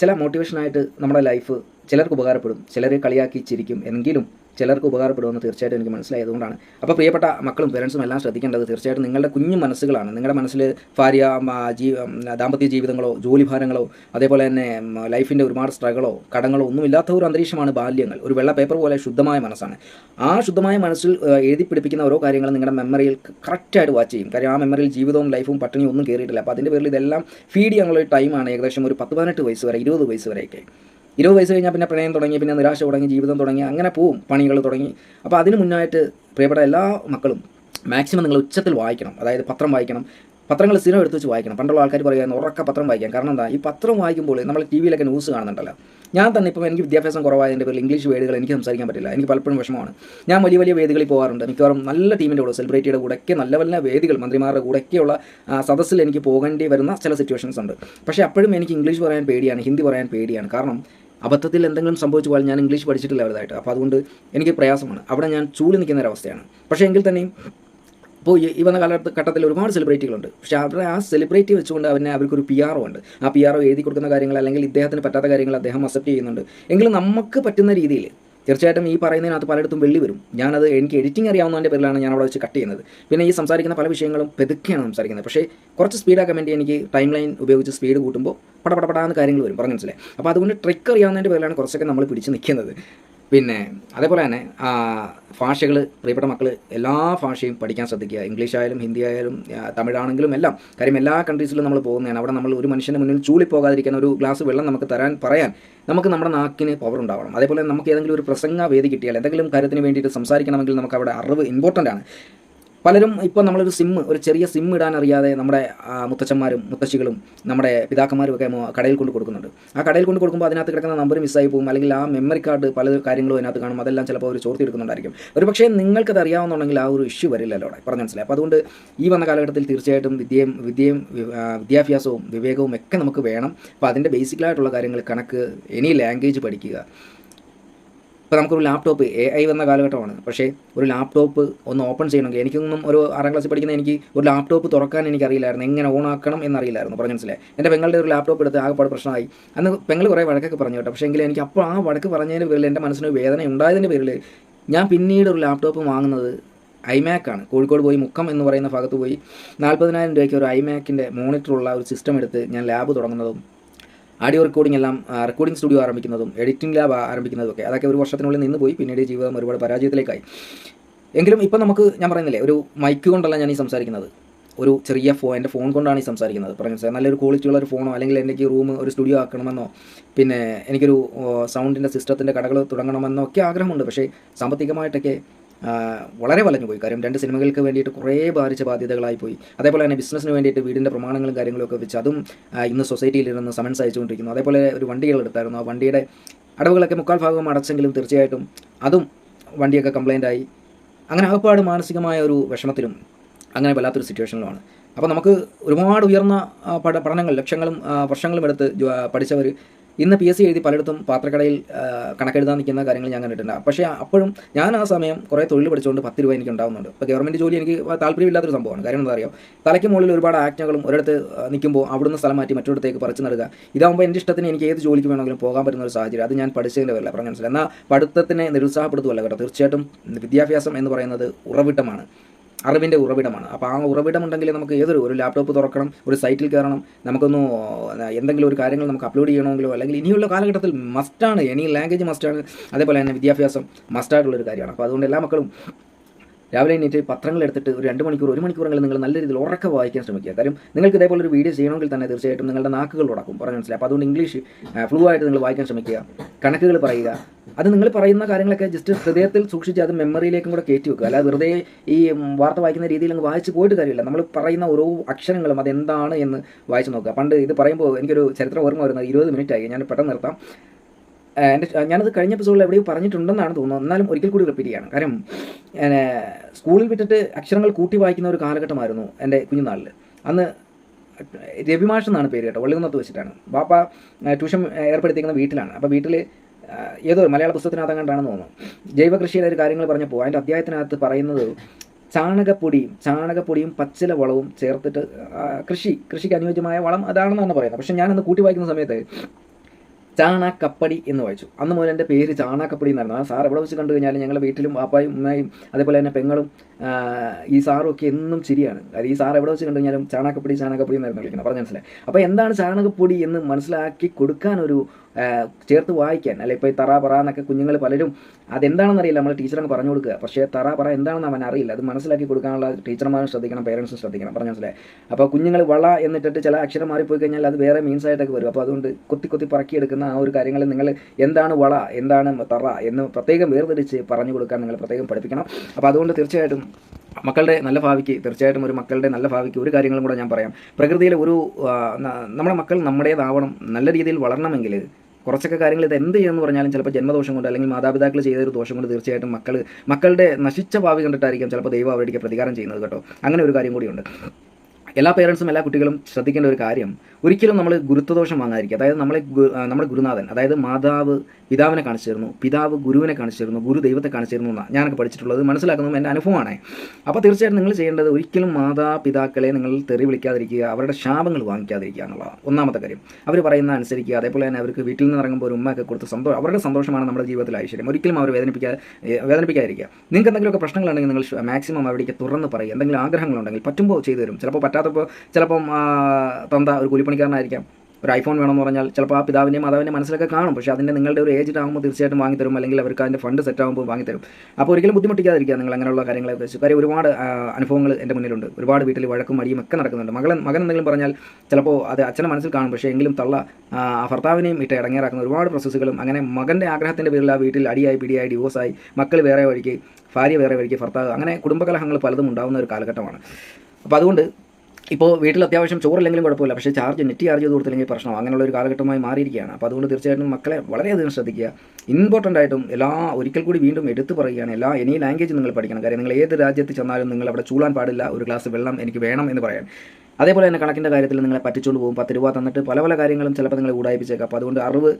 ചില മോട്ടിവേഷനായിട്ട് നമ്മുടെ ലൈഫ് ചിലർക്ക് ഉപകാരപ്പെടും. ചിലർ കളിയാക്കി ചിരിക്കും. എങ്കിലും ചിലർക്ക് ഉപകാരപ്പെടുമെന്ന് തീർച്ചയായിട്ടും എനിക്ക് മനസ്സിലായതുകൊണ്ടാണ്. അപ്പോൾ പ്രിയപ്പെട്ട മക്കളും പേരൻസും എല്ലാം ശ്രദ്ധിക്കേണ്ടത് തീർച്ചയായിട്ടും നിങ്ങളുടെ കുഞ്ഞു മനസ്സുകളാണ്. നിങ്ങളുടെ മനസ്സിൽ ഭാര്യ ദാമ്പത്യ ജീവിതങ്ങളോ ജോലിഭാരങ്ങളോ അതേപോലെ തന്നെ ലൈഫിന്റെ ഒരുപാട് സ്ട്രഗിളോ കടങ്ങളോ ഒന്നുമില്ലാത്ത ഒരു അന്തരീക്ഷമാണ് ബാല്യങ്ങൾ. ഒരു വെള്ള പേപ്പർ പോലെ ശുദ്ധമായ മനസ്സാണ്. ആ ശുദ്ധമായ മനസ്സിൽ എഴുതി പിടിപ്പിക്കുന്ന ഓരോ കാര്യങ്ങളും നിങ്ങളുടെ മെമ്മറിയിൽ കറക്റ്റായിട്ട് വാച്ച് ചെയ്യും. കാര്യം ആ മെമ്മറിയിൽ ജീവിതവും ലൈഫും പട്ടിണിയും ഒന്നും കയറിയിട്ടില്ല അപ്പോൾ അതിന്റെ പേരിൽ ഇതെല്ലാം ഫീഡ് ചെയ്യാനുള്ള ഒരു ടൈമാണ് ഏകദേശം ഒരു പത്ത് പതിനെട്ട് വയസ്സ് വരെ ഇരുപത് വയസ്സ് വരെയൊക്കെ. ഇരുപത് വയസ്സ് കഴിഞ്ഞാൽ പിന്നെ പ്രണയം തുടങ്ങി പിന്നെ നിരാശ തുടങ്ങി ജീവിതം തുടങ്ങി അങ്ങനെ പോവും പണികൾ തുടങ്ങി. അപ്പോൾ അതിന് മുന്നായിട്ട് പ്രിയപ്പെട്ട എല്ലാ മക്കളും മാക്സിമം നിങ്ങൾ ഉച്ചത്തിൽ വായിക്കണം. അതായത് പത്രം വായിക്കണം. പത്രങ്ങൾ സ്ഥിരം എടുത്ത് വെച്ച് വായിക്കണം. പണ്ടുള്ള ആൾക്കാർ പറയുന്നത് ഉറക്ക പത്രം വായിക്കാം. കാരണം എന്താ? ഈ പത്രം വായിക്കുമ്പോൾ നമ്മൾ ടി വിയിലൊക്കെ ന്യൂസ് കാണുന്നുണ്ടല്ലോ. ഞാൻ തന്നെ ഇപ്പോൾ എനിക്ക് വിദ്യാഭ്യാസം കുറവായതിന്റെ പേരിൽ ഇംഗ്ലീഷ് വേർഡുകൾ എനിക്ക് സംസാരിക്കാൻ പറ്റില്ല. എനിക്ക് പലപ്പോഴും വിഷമമാണ്. ഞാൻ വലിയ വലിയ വേദികളിൽ പോകാറുണ്ട്. മിക്കവാറും നല്ല ടീമിന്റെ കൂടെ സെലിബ്രിറ്റിയുടെ കൂടെയൊക്കെ നല്ല നല്ല വേദികൾ മന്ത്രിമാരുടെ കൂടെയൊക്കെയുള്ള സദസ്സിൽ എനിക്ക് പോകേണ്ടി വരുന്ന ചില സിറ്റുവേഷൻസ് ഉണ്ട്. പക്ഷേ അപ്പോഴും എനിക്ക് ഇംഗ്ലീഷ് പറയാൻ പേടിയാണ് ഹിന്ദി പറയാൻ പേടിയാണ്. കാരണം അബദ്ധത്തിൽ എന്തെങ്കിലും സംഭവിച്ചു പോയാൽ ഞാൻ ഇംഗ്ലീഷ് പഠിച്ചിട്ടില്ല വലുതായിട്ട്. അപ്പോൾ അതുകൊണ്ട് എനിക്ക് പ്രയാസമാണ്. അവിടെ ഞാൻ ചൂടി നിൽക്കുന്ന ഒരവസ്ഥയാണ് പക്ഷേ എങ്കിൽ തന്നെയും ഇപ്പോൾ ഈ വന്ന കാലഘട്ട ഘട്ടത്തിൽ ഒരുപാട് സെലിബ്രിറ്റികളുണ്ട് പക്ഷേ അവരുടെ ആ സെലിബ്രിറ്റി വെച്ചുകൊണ്ട് അവനെ അവർക്കൊരു പി ആർ ഉണ്ട്. ആ പി ആർ എഴുതി കൊടുക്കുന്ന കാര്യങ്ങൾ അല്ലെങ്കിൽ ഇദ്ദേഹത്തിന് പറ്റാത്ത കാര്യങ്ങൾ അദ്ദേഹം അക്സെപ്റ്റ് ചെയ്യുന്നുണ്ട്. എങ്കിലും നമുക്ക് പറ്റുന്ന രീതിയിൽ തീർച്ചയായിട്ടും ഈ പറയുന്നതിനകത്ത് പലയിടത്തും വെള്ളി വരും. ഞാനത് എനിക്ക് എഡിറ്റിംഗ് അറിയാവുന്നതിന്റെ പേരിലാണ് ഞാൻ അവിടെ വെച്ച് കട്ട് ചെയ്യുന്നത്. പിന്നെ ഈ സംസാരിക്കുന്ന പല വിഷയങ്ങളും പെതുക്കെയാണ് സംസാരിക്കുന്നത്. പക്ഷേ കുറച്ച് സ്പീഡാക്കാൻ വേണ്ടി എനിക്ക് ടൈം ലൈൻ ഉപയോഗിച്ച് സ്പീഡ് കൂട്ടുമ്പോൾ പടപടപടാന്ന് കാര്യങ്ങൾ വരും. പറഞ്ഞു മനസ്സിലായി? അപ്പോൾ അതുകൊണ്ട് ട്രിക്ക് അറിയാവുന്നതിന്റെ പേരിലാണ് കുറച്ചൊക്കെ നമ്മൾ പിടിച്ച് നിൽക്കുന്നത് പിന്നെ അതേപോലെ തന്നെ ഭാഷകൾ പ്രിയപ്പെട്ട മക്കൾ എല്ലാ ഭാഷയും പഠിക്കാൻ ശ്രദ്ധിക്കുക. ഇംഗ്ലീഷ് ആയാലും ഹിന്ദി ആയാലും തമിഴാണെങ്കിലും എല്ലാം. കാര്യം എല്ലാ കൺട്രീസിലും നമ്മൾ പോകുന്നതാണ്. അവിടെ നമ്മൾ ഒരു മനുഷ്യന്റെ മുന്നിൽ ചൂളി പോകാതിരിക്കാൻ ഒരു ഗ്ലാസ് വെള്ളം നമുക്ക് തരാൻ പറയാൻ നമുക്ക് നമ്മുടെ നാക്കിന് പവർ ഉണ്ടാവണം. അതേപോലെ നമുക്ക് ഏതെങ്കിലും ഒരു പ്രസംഗ വേദി കിട്ടിയാൽ എന്തെങ്കിലും കാര്യത്തിന് വേണ്ടിയിട്ട് സംസാരിക്കണമെങ്കിൽ നമുക്ക് അവിടെ അറിവ് ഇമ്പോർട്ടന്റ് ആണ്. പലരും ഇപ്പോൾ നമ്മളൊരു സിം ഒരു ചെറിയ സിം ഇടാൻ അറിയാതെ നമ്മുടെ മുത്തച്ഛന്മാരും മുത്തശ്ശികളും നമ്മുടെ പിതാക്കന്മാരും ഒക്കെ കടയിൽ കൊണ്ട് കൊടുക്കുന്നുണ്ട്. ആ കടയിൽ കൊണ്ട് കൊടുക്കുമ്പോൾ അതിനകത്ത് കിടക്കുന്ന നമ്പർ മിസ്സായി പോകും. അല്ലെങ്കിൽ ആ മെമ്മറി കാർഡ് പല കാര്യങ്ങളും അതിനകത്ത് കാണും. അതെല്ലാം ചിലപ്പോൾ അവർ ചോർത്തിയെടുക്കുന്നുണ്ടായിരിക്കും ഒരു പക്ഷേ നിങ്ങൾക്കത് അറിയാവുന്നുണ്ടെങ്കിൽ ആ ഒരു ഇഷ്യൂ വരില്ലല്ലോ അവിടെ. പറഞ്ഞു മനസ്സിലായി? അപ്പോൾ അതുകൊണ്ട് ഈ വന്ന കാലഘട്ടത്തിൽ തീർച്ചയായിട്ടും വിദ്യയും വിദ്യയും വിദ്യാഭ്യാസവും വിവേകവും ഒക്കെ നമുക്ക് വേണം. അപ്പോൾ അതിന്റെ ബേസിക്കലായിട്ടുള്ള കാര്യങ്ങൾ കണക്ക് എനി ലാംഗ്വേജ് പഠിക്കുക. ഇപ്പോൾ നമുക്കൊരു ലാപ്ടോപ്പ് എ ഐ വന്ന കാലഘട്ടമാണ്. പക്ഷേ ഒരു ലാപ്ടോപ്പ് ഒന്ന് ഓപ്പൺ ചെയ്യണമെങ്കിൽ എനിക്കൊന്നും ഒരു ആറാം ക്ലാസ്സിൽ പഠിക്കുന്ന എനിക്ക് ഒരു ലാപ്ടോപ്പ് തുറക്കാൻ എനിക്കറിയില്ലായിരുന്നു. എങ്ങനെ ഓൺ ആക്കണം എന്നറിയില്ലായിരുന്നു. പറഞ്ഞു മനസ്സിലായി? എന്റെ പെങ്ങളുടെ ഒരു ലാപ്ടോപ്പ് എടുത്ത് ആകെപ്പാട് പ്രശ്നമായി. അന്ന് പെങ്ങൾ കുറേ വഴക്കൊക്കെ പറഞ്ഞു കേട്ടോ. പക്ഷേ എങ്കിൽ എനിക്ക് അപ്പോൾ ആ വഴക്ക് പറഞ്ഞതിന്റെ പേരിൽ എന്റെ മനസ്സിന് വേദന ഉണ്ടായതിന്റെ പേരിൽ ഞാൻ പിന്നീട് ഒരു ലാപ്ടോപ്പ് വാങ്ങുന്നത് ഐമാക്കാണ് കോഴിക്കോട് പോയി മുക്കം എന്ന് പറയുന്ന ഭാഗത്ത് പോയി നാൽപ്പതിനായിരം രൂപയ്ക്ക് ഒരു ഐമാക്കിന്റെ മോണിറ്ററുള്ള ഒരു സിസ്റ്റം എടുത്ത് ഞാൻ ലാബ് തുടങ്ങുന്നതും ആഡിയോ റെക്കോർഡിംഗ് എല്ലാം റെക്കോർഡിംഗ് സ്റ്റുഡിയോ ആരംഭിക്കുന്നതും എഡിറ്റിംഗ് ലാബ് ആരംഭിക്കുന്നതും ഒക്കെ അതൊക്കെ ഒരു വർഷത്തിനുള്ളിൽ നിന്ന് പോയി പിന്നീട് ജീവിതം ഒരുപാട് പരാജയത്തിലേക്കായി. എങ്കിലും ഇപ്പം നമുക്ക് ഞാൻ പറയുന്നില്ലേ ഒരു മൈക്ക് കൊണ്ടല്ല ഞാൻ ഈ സംസാരിക്കുന്നത്. ഒരു ചെറിയ ഫോൺ എന്റെ ഫോൺ കൊണ്ടാണ് ഈ സംസാരിക്കുന്നത്. പറഞ്ഞു നല്ലൊരു ക്വാളിറ്റി ഉള്ള ഒരു ഫോണോ അല്ലെങ്കിൽ എനിക്ക് റൂം ഒരു സ്റ്റുഡിയോ ആക്കണമെന്നോ പിന്നെ എനിക്കൊരു സൗണ്ടിന്റെ സിസ്റ്റത്തിന്റെ കടകൾ തുടങ്ങണമെന്നോ ഒക്കെ ആഗ്രഹമുണ്ട്. പക്ഷേ സാമ്പത്തികമായിട്ടൊക്കെ വളരെ വലഞ്ഞുപോയി കാര്യം രണ്ട് സിനിമകൾക്ക് വേണ്ടിയിട്ട് കുറേ ബാധിച്ച ബാധ്യതകളായി പോയി. അതേപോലെ തന്നെ ബിസിനസ്സിന് വേണ്ടിയിട്ട് വീടിന്റെ പ്രമാണങ്ങളും കാര്യങ്ങളും ഒക്കെ വെച്ച് അതും ഇന്ന് സൊസൈറ്റിയിൽ ഇരുന്ന് സമൻസ് അയച്ചുകൊണ്ടിരിക്കുന്നു. അതേപോലെ ഒരു വണ്ടികൾ എടുത്തായിരുന്നു. ആ വണ്ടിയുടെ അടവുകളൊക്കെ മുക്കാൽ ഭാഗം അടച്ചെങ്കിലും തീർച്ചയായിട്ടും അതും വണ്ടിയൊക്കെ കംപ്ലൈന്റ് ആയി. അങ്ങനെ അകപ്പാട് മാനസികമായ ഒരു വിഷമത്തിലും അങ്ങനെ വല്ലാത്തൊരു സിറ്റുവേഷനിലുമാണ് അപ്പോൾ നമുക്ക് ഒരുപാട് ഉയർന്ന പഠനങ്ങൾ ലക്ഷങ്ങളും വർഷങ്ങളും എടുത്ത് പഠിച്ചവർ ഇന്ന് പി എസ് സി എഴുതി പലയിടത്തും പാത്രക്കടയിൽ കണക്കെഴുതാൻ നിൽക്കുന്ന കാര്യങ്ങൾ ഞാൻ കണ്ടിട്ടുണ്ട്. പക്ഷേ അപ്പോഴും ഞാൻ ആ സമയം കുറേ തൊഴിൽ പഠിച്ചുകൊണ്ട് പത്ത് രൂപ എനിക്ക് ഉണ്ടാകുന്നുണ്ട് ഇപ്പോൾ ഗവൺമെന്റ് ജോലി എനിക്ക് താല്പര്യമില്ലാത്തൊരു സംഭവമാണ്. കാര്യം എന്താ പറയുക തലയ്ക്ക് മുകളിൽ ഒരുപാട് ആക്ടകളും ഒരിടത്ത് നിൽക്കുമ്പോൾ അവിടുന്ന് സ്ഥലം മാറ്റി മറ്റൊരിടത്തേക്ക് പറിച്ചു നൽകുക ഇതാകുമ്പോൾ എന്റെ ഇഷ്ടത്തിന് എനിക്ക് ഏത് ജോലിക്ക് വേണമെങ്കിലും പോകാൻ പറ്റുന്ന ഒരു സാഹചര്യം. അത് ഞാൻ പഠിച്ചതിന്റെ വരില്ല പറഞ്ഞു മനസ്സിലായി. എന്നാൽ പഠിത്തത്തിനെ നിരുത്സാഹപ്പെടുത്തുമല്ല കേട്ടോ. തീർച്ചയായിട്ടും വിദ്യാഭ്യാസം എന്ന് പറയുന്നത് ഉറവിട്ടമാണ്. അറിവിന്റെ ഉറവിടമാണ്. അപ്പോൾ ആ ഉറവിടം ഉണ്ടെങ്കിൽ നമുക്ക് ഏതൊരു ഒരു ലാപ്ടോപ്പ് തുറക്കണം ഒരു സൈറ്റിൽ കയറണം നമുക്കൊന്ന് എന്തെങ്കിലും ഒരു കാര്യങ്ങൾ നമുക്ക് അപ്ലോഡ് ചെയ്യണമെങ്കിലോ അല്ലെങ്കിൽ ഇനിയുള്ള കാലഘട്ടത്തിൽ മസ്റ്റാണ് എനി ലാംഗ്വേജ് മസ്റ്റാണ് അതേപോലെ തന്നെ വിദ്യാഭ്യാസം മസ്റ്റായിട്ടുള്ളൊരു കാര്യമാണ്. അപ്പോൾ അതുകൊണ്ട് എല്ലാ മക്കളും രാവിലെ എണീറ്റ് പത്രങ്ങൾ എടുത്തിട്ട് ഒരു രണ്ട് മണിക്കൂർ ഒരു മണിക്കൂറെങ്കിലും നിങ്ങൾ നല്ല രീതിയിൽ ഉറക്കെ വായിക്കാൻ ശ്രമിക്കുക. കാര്യം നിങ്ങൾക്ക് ഇതേപോലെ ഒരു വീഡിയോ ചെയ്യണമെങ്കിൽ തന്നെ തീർച്ചയായിട്ടും നിങ്ങളുടെ നാക്കുകൾ ഉടക്കും. പറഞ്ഞു മനസ്സിലായി? അപ്പോൾ അതുകൊണ്ട് ഇംഗ്ലീഷ് ഫ്ലൂ ആയിട്ട് നിങ്ങൾ വായിക്കാൻ ശ്രമിക്കുക. കണക്കുകൾ പറയുക. അത് നിങ്ങൾ പറയുന്ന കാര്യങ്ങളൊക്കെ ജസ്റ്റ് ഹൃദയത്തിൽ സൂക്ഷിച്ച് അത് മെമ്മറിയിലേക്കും കൂടെ കയറ്റി വെക്കുക. അല്ലാതെ വെറുതെ ഈ വാർത്ത വായിക്കുന്ന രീതിയിൽ അങ്ങ് വായിച്ച് പോയിട്ട് കാര്യമില്ല. നമ്മൾ പറയുന്ന ഓരോ അക്ഷരങ്ങളും അതെന്താണ് എന്ന് വായിച്ച് നോക്കുക. പണ്ട് ഇത് പറയുമ്പോൾ എനിക്കൊരു ചരിത്രം ഓർമ്മ വരുന്നത് ഇരുപത് മിനിറ്റ് ആയി ഞാൻ പെട്ടെന്ന് നിർത്താം. എന്റെ ഞാനത് കഴിഞ്ഞ എപ്പിസോഡിൽ എവിടെയോ പറഞ്ഞിട്ടുണ്ടെന്നാണ് തോന്നുന്നത്. എന്നാലും ഒരിക്കൽ കൂടി റിപ്പീറ്റ് ചെയ്യണം. കാര്യം സ്കൂളിൽ വിട്ടിട്ട് അക്ഷരങ്ങൾ കൂട്ടി വായിക്കുന്ന ഒരു കാലഘട്ടമായിരുന്നു എന്റെ കുഞ്ഞുനാളിൽ. അന്ന് രവിമാഷ് എന്നാണ് പേര് കേട്ടോ. വള്ളികുന്നത്ത് വെച്ചിട്ടാണ്. ബാപ്പ ട്യൂഷൻ ഏർപ്പെടുത്തിയിരിക്കുന്ന വീട്ടിലാണ്. അപ്പോൾ വീട്ടിൽ ഏതോ മലയാള പുസ്തകത്തിനകത്ത് അങ്ങനെയാണെന്ന് തോന്നുന്നു. ജൈവകൃഷിയുടെ ഒരു കാര്യങ്ങൾ പറഞ്ഞപ്പോൾ അതിന്റെ അധ്യായത്തിനകത്ത് പറയുന്നത് ചാണകപ്പൊടിയും ചാണകപ്പൊടിയും പച്ചില വളവും ചേർത്തിട്ട് കൃഷി കൃഷിക്ക് അനുയോജ്യമായ വളം അതാണെന്നാണ് പറയുന്നത്. പക്ഷേ ഞാനന്ന് കൂട്ടി വായിക്കുന്ന സമയത്ത് ചാണകപ്പടി എന്ന് വായിച്ചു. അന്ന് മുതൽ എന്റെ പേര് ചാണകപ്പടി എന്നായിരുന്നു. ആ സാർ എവിടെ വെച്ച് കണ്ടു കഴിഞ്ഞാൽ ഞങ്ങളുടെ വീട്ടിലും പാപ്പായും ഉമ്മയും അതേപോലെ തന്നെ പെങ്ങളും ഈ സാറും ഒക്കെ എന്നും ശരിയാണ് അത് ഈ സാർ എവിടെ വെച്ച് കണ്ടു കഴിഞ്ഞാലും ചാണകപ്പൊടി ചാണകപ്പൊടി എന്നായിരുന്നു വിളിക്കുന്നത്. പറഞ്ഞ മനസ്സിലായി. അപ്പോൾ എന്താണ് ചാണകപ്പൊടി എന്ന് മനസ്സിലാക്കി കൊടുക്കാനൊരു ചേർത്ത് വായിക്കാൻ. അല്ലെ ഇപ്പോൾ ഈ തറ പറ എന്നൊക്കെ കുഞ്ഞുങ്ങൾ പലരും അതെന്താണെന്ന് അറിയില്ല നമ്മൾ ടീച്ചറിന് പറഞ്ഞു കൊടുക്കുക. പക്ഷേ തറ പറ എന്താണെന്ന് അവൻ അറിയില്ല. അത് മനസ്സിലാക്കി കൊടുക്കാനുള്ള ടീച്ചർമാരും ശ്രദ്ധിക്കണം പേരൻസും ശ്രദ്ധിക്കണം. പറഞ്ഞു മനസ്സിലായി? അപ്പോൾ കുഞ്ഞുങ്ങൾ വള എന്നിട്ടിട്ട് ചില അക്ഷരം മാറിപ്പോയി കഴിഞ്ഞാൽ അത് വേറെ മീൻസ് ആയിട്ടൊക്കെ വരും. അപ്പോൾ അതുകൊണ്ട് കൊത്തി കൊത്തി പറക്കിയെടുക്കുന്ന ആ ഒരു കാര്യങ്ങൾ നിങ്ങൾ എന്താണ് വള എന്താണ് തറ എന്ന് പ്രത്യേകം വേർതിരിച്ച് പറഞ്ഞു കൊടുക്കാൻ നിങ്ങൾ പ്രത്യേകം പഠിപ്പിക്കണം. അപ്പോൾ അതുകൊണ്ട് തീർച്ചയായിട്ടും മക്കളുടെ നല്ല ഭാവിക്ക് തീർച്ചയായിട്ടും ഒരു മക്കളുടെ നല്ല ഭാവിക്ക് ഒരു കാര്യങ്ങളും കൂടെ ഞാൻ പറയാം. പ്രകൃതിയിലെ ഒരു നമ്മുടെ മക്കൾ നമ്മുടേതാവണം. നല്ല രീതിയിൽ വളരണമെങ്കിൽ കുറച്ചൊക്കെ കാര്യങ്ങൾ ഇത് എന്ത് ചെയ്യുമെന്ന് പറഞ്ഞാലും ചിലപ്പോൾ ജന്മദോഷം കൊണ്ട് അല്ലെങ്കിൽ മാതാപിതാക്കൾ ചെയ്ത ഒരു ദോഷം കൊണ്ട് തീർച്ചയായിട്ടും മക്കൾ മക്കളുടെ നശിച്ച ഭാവി കണ്ടിട്ടായിരിക്കും ചിലപ്പോൾ ദൈവം അവരുടെ പ്രതികാരം ചെയ്യുന്നത് കേട്ടോ. അങ്ങനെ ഒരു കാര്യം കൂടിയുണ്ട്. എല്ലാ പേരൻസും എല്ലാ കുട്ടികളും ശ്രദ്ധിക്കേണ്ട ഒരു കാര്യം ഒരിക്കലും നമ്മൾ ഗുരുത്വദോഷം വാങ്ങാതിരിക്കുക. അതായത് നമ്മളെ നമ്മുടെ ഗുരുനാഥൻ അതായത് മാതാവ് പിതാവിനെ കാണിച്ചു തരുന്നു പിതാവ് ഗുരുവിനെ കാണിച്ചു തരുന്നു ഗുരു ദൈവത്തെ കാണിച്ചു തരുന്നു എന്നാണ് ഞാനൊക്കെ പഠിച്ചിട്ടുള്ളത്. മനസ്സിലാക്കുന്നത് എന്റെ അനുഭവമാണ്. അപ്പോൾ തീർച്ചയായിട്ടും നിങ്ങൾ ചെയ്യേണ്ടത് ഒരിക്കലും മാതാപിതാക്കളെ നിങ്ങൾ തെറി വിളിക്കാതിരിക്കുക അവരുടെ ശാപങ്ങൾ വാങ്ങിക്കാതിരിക്കുക എന്നുള്ളതാണ്. ഒന്നാമത്തെ കാര്യം. അവർ പറയുന്ന അനുസരിക്കുക. അതേപോലെ തന്നെ അവർക്ക് വീട്ടിൽ നിന്ന് ഇറങ്ങുമ്പോൾ ഒരു ഉമ്മയൊക്കെ കൊടുത്ത് സന്തോഷം അവരുടെ സന്തോഷമാണ് നമ്മുടെ ജീവിതത്തിൽ ഐശ്വര്യം. ഒരിക്കലും അവർ വേദനിപ്പിക്കാതെ വേദനിപ്പിക്കാതിരിക്കുക. നിങ്ങൾക്ക് എന്തെങ്കിലുമൊക്കെ പ്രശ്നങ്ങളുണ്ടെങ്കിൽ നിങ്ങൾ മാക്സിമം അവിടേക്ക് തുറന്ന് പറയുക. എന്തെങ്കിലും ആഗ്രഹങ്ങളുണ്ടെങ്കിൽ പറ്റുമ്പോൾ ചെയ്തു തരും. ചിലപ്പോൾ പറ്റാത്തപ്പോൾ ചിലപ്പം തന്ത ഒരു കൂലിപ്പണിക്കാരനായിരിക്കാം ഒരു ഐഫോൺ വേണമെന്ന് പറഞ്ഞാൽ ചിലപ്പോൾ ആ പിതാവിന്റെ മാതാവിന്റെ മനസ്സിലൊക്കെ കാണും. പക്ഷേ അതിന്റെ നിങ്ങളുടെ ഒരു ഏജ് ആകുമ്പോൾ തീർച്ചയായിട്ടും വാങ്ങിത്തരും അല്ലെങ്കിൽ അവർക്ക് അതിന്റെ ഫണ്ട് സെറ്റ് ആകുമ്പോൾ വാങ്ങിത്തരും. അപ്പോൾ ഒരിക്കലും ബുദ്ധിമുട്ടിക്കാതിരിക്കുക നിങ്ങൾ അങ്ങനെയുള്ള കാര്യങ്ങളെ വെച്ച് കാര്യം ഒരുപാട് അനുഭവങ്ങൾ എന്റെ മുന്നിലുണ്ട്. ഒരുപാട് വീട്ടിൽ വഴക്കും മടിയും ഒക്കെ നടക്കുന്നുണ്ട്. മകൻ മകൻ എന്തെങ്കിലും പറഞ്ഞാൽ ചിലപ്പോൾ അത് അച്ഛനെ മനസ്സിൽ കാണും. പക്ഷേ എങ്കിലും തള്ള ഭർത്താവിനെയും ഇട്ട് ഇടങ്ങേറാക്കുന്ന ഒരുപാട് പ്രോസസ്സുകളും അങ്ങനെ മകന്റെ ആഗ്രഹത്തിന്റെ പേരിൽ ആ വീട്ടിൽ അടിയായി പിടിയായി ഡിവോഴ്സായി മക്കൾ വേറെ വഴിക്ക് ഭാര്യ വേറെ വഴിക്ക് ഭർത്താവ് അങ്ങനെ കുടുംബകലഹങ്ങൾ പലതും ഉണ്ടാകുന്ന ഒരു കാലഘട്ടമാണ്. അപ്പോൾ അതുകൊണ്ട് ഇപ്പോൾ വീട്ടിൽ അത്യാവശ്യം ചോറില്ലെങ്കിലും കുഴപ്പമില്ല. പക്ഷേ ചാർജ് നെറ്റ് ചാർജ് ചെയ്ത് കൊടുത്തില്ലെങ്കിൽ പ്രശ്നം അങ്ങനെയുള്ള ഒരു കാലഘട്ടമായി മാറിയിരിക്കുകയാണ്. അപ്പോൾ അതുകൊണ്ട് തീർച്ചയായിട്ടും മക്കളെ വളരെയധികം ശ്രദ്ധിക്കുക. ഇമ്പോർട്ടന്റ് ആയിട്ടും എല്ലാ ഒരിക്കൽ കൂടി വീണ്ടും എടുത്തു പറയുകയാണ്. എല്ലാ എനി ലാംഗ്വേജ് നിങ്ങൾ പഠിക്കണം. കാര്യം നിങ്ങൾ ഏത് രാജ്യത്ത് ചെന്നാലും നിങ്ങൾ അവിടെ ചൂളാൻ പാടില്ല. ഒരു ഗ്ലാസ് വെള്ളം എനിക്ക് വേണം എന്ന് പറയാൻ. അതേപോലെ തന്നെ കണക്കിന്റെ കാര്യത്തിൽ നിങ്ങളെ പറ്റിച്ചുകൊണ്ട് പോകും. പത്ത് രൂപ തന്നിട്ട് പല പല കാര്യങ്ങളും ചിലപ്പോൾ നിങ്ങളെ ഉടായിപ്പിച്ചേക്കാം അപ്പോൾ അതുകൊണ്ട് അറിവ്